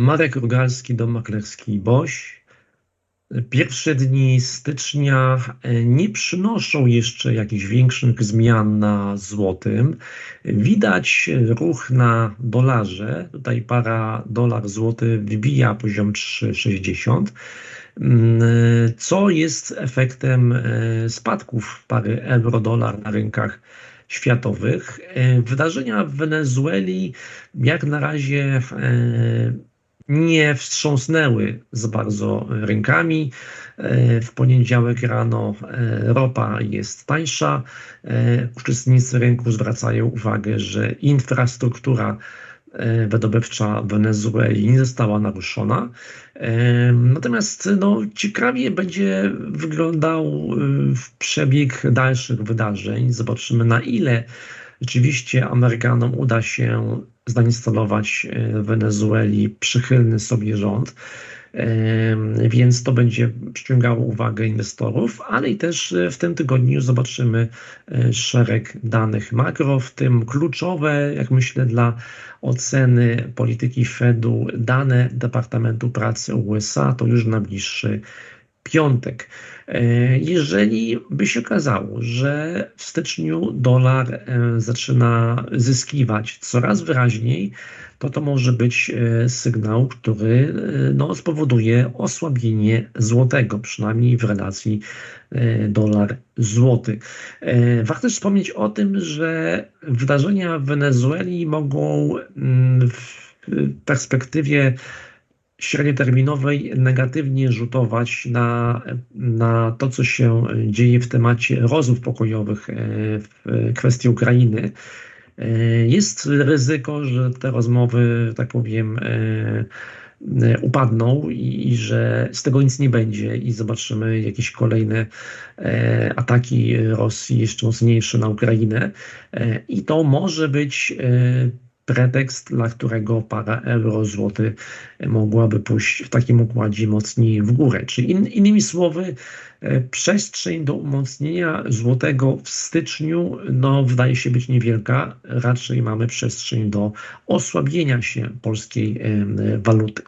Marek Rugalski, Dom Maklerski Boś. Pierwsze dni stycznia e, nie przynoszą jeszcze jakichś większych zmian na złotym. Widać ruch na dolarze. Tutaj para dolar złoty wybija poziom 3,60 mm, co jest efektem e, spadków pary euro-dolar na rynkach światowych. E, wydarzenia w Wenezueli jak na razie nie wstrząsnęły za bardzo rynkami. E, w poniedziałek rano e, ropa jest tańsza. E, uczestnicy rynku zwracają uwagę, że infrastruktura wydobywcza Wenezueli nie została naruszona. Natomiast no, ciekawie będzie wyglądał przebieg dalszych wydarzeń. Zobaczymy, na ile rzeczywiście Amerykanom uda się zainstalować w Wenezueli przychylny sobie rząd. Więc to będzie przyciągało uwagę inwestorów, ale i też w tym tygodniu zobaczymy e, szereg danych makro, w tym kluczowe, jak myślę, dla oceny polityki Fedu dane Departamentu Pracy USA. To już najbliższy piątek. E, jeżeli by się okazało, że w styczniu dolar e, zaczyna zyskiwać coraz wyraźniej, to to może być e, sygnał, który no, spowoduje osłabienie złotego, przynajmniej w relacji dolar-złoty. Warto też wspomnieć o tym, że wydarzenia w Wenezueli mogą mm, w perspektywie średnioterminowej negatywnie rzutować na, na to, co się dzieje w temacie rozmów pokojowych e, w kwestii Ukrainy. E, jest ryzyko, że te rozmowy, tak powiem, e, upadną i, i, że z tego nic nie będzie i zobaczymy jakieś kolejne ataki Rosji jeszcze mocniejsze na Ukrainę. I to może być pretekst, dla którego para euro-złoty mogłaby pójść w takim układzie mocniej w górę. Czyli in, innymi słowy, e, przestrzeń do umocnienia złotego w styczniu no, wydaje się być niewielka. Raczej mamy przestrzeń do osłabienia się polskiej waluty.